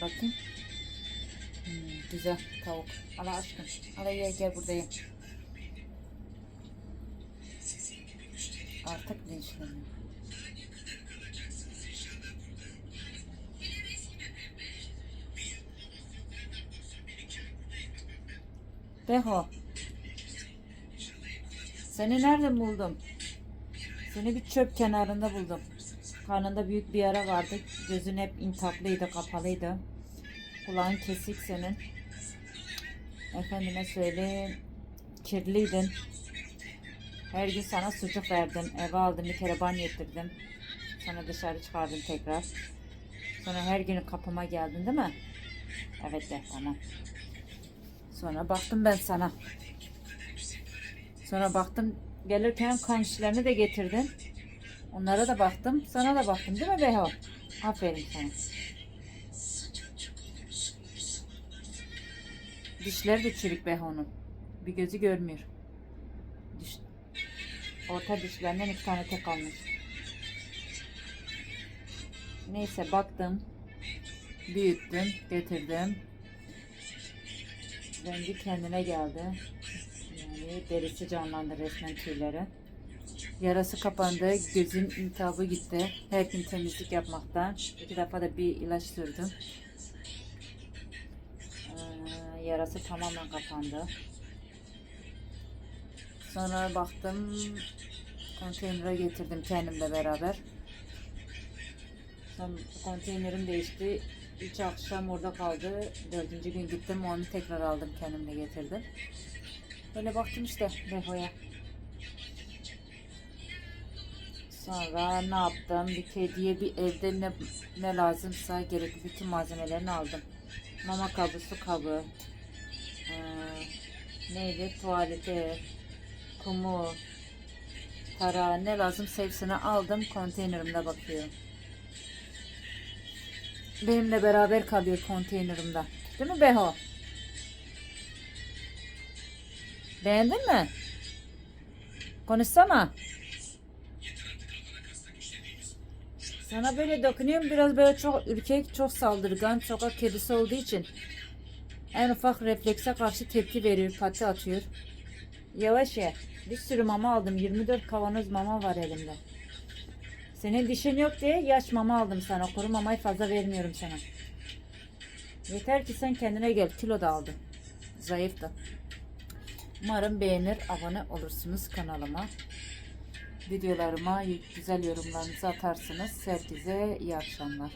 Bakayım. Hmm, güzel tavuk. Al aşkım. Al ye gel burada ye. Artık linçleniyor. Beho. Seni nerede buldum? Seni bir çöp kenarında buldum. Karnında büyük bir yara vardı. Gözün hep intaklıydı, kapalıydı. Kulağın kesik senin. Efendime söyleyeyim. Kirliydin. Her gün sana sucuk verdim. Eve aldım. Bir kere banyo ettirdim. Sonra dışarı çıkardım tekrar. Sonra her gün kapıma geldin değil mi? Evet de tamam. Sonra baktım ben sana. Sonra baktım gelirken kan şişlerini de getirdin. Onlara da baktım. Sana da baktım değil mi Beho? Aferin sana. Dişleri de çürük Beho'nun. Bir gözü görmüyor. Diş... Orta dişlerinden iki tane tek kalmış. Neyse baktım. Büyüttüm, getirdim. Rengi kendine geldi. Yani derisi canlandı resmen tüyleri. Yarası kapandı, gözün iltihabı gitti. Her gün temizlik yapmaktan. İki defa da bir ilaç sürdüm. Ee, yarası tamamen kapandı. Sonra baktım, konteynere getirdim kendimle beraber. Sonra konteynerim değişti. Üç akşam orada kaldı. Dördüncü gün gittim, onu tekrar aldım kendimle getirdim. Böyle baktım işte Beho'ya. Sonra ne yaptım? Bir kediye bir evde ne, ne lazımsa gerekli bütün malzemelerini aldım. Mama kabı, su kabı, ee, neydi? Tuvaleti, kumu, para ne lazımsa hepsini aldım. Konteynerimde bakıyorum. Benimle beraber kalıyor konteynerimde. Değil mi Beho? Beğendin mi? Konuşsana. Sana böyle dokunuyorum biraz böyle çok ürkek, çok saldırgan, sokak kedisi olduğu için en ufak reflekse karşı tepki veriyor, pati atıyor. Yavaş ye. Bir sürü mama aldım. 24 kavanoz mama var elimde. Senin dişin yok diye yaş mama aldım sana. Kuru mamayı fazla vermiyorum sana. Yeter ki sen kendine gel. Kilo da aldım. Zayıf da. Umarım beğenir, abone olursunuz kanalıma videolarıma güzel yorumlarınızı atarsınız. Herkese iyi akşamlar.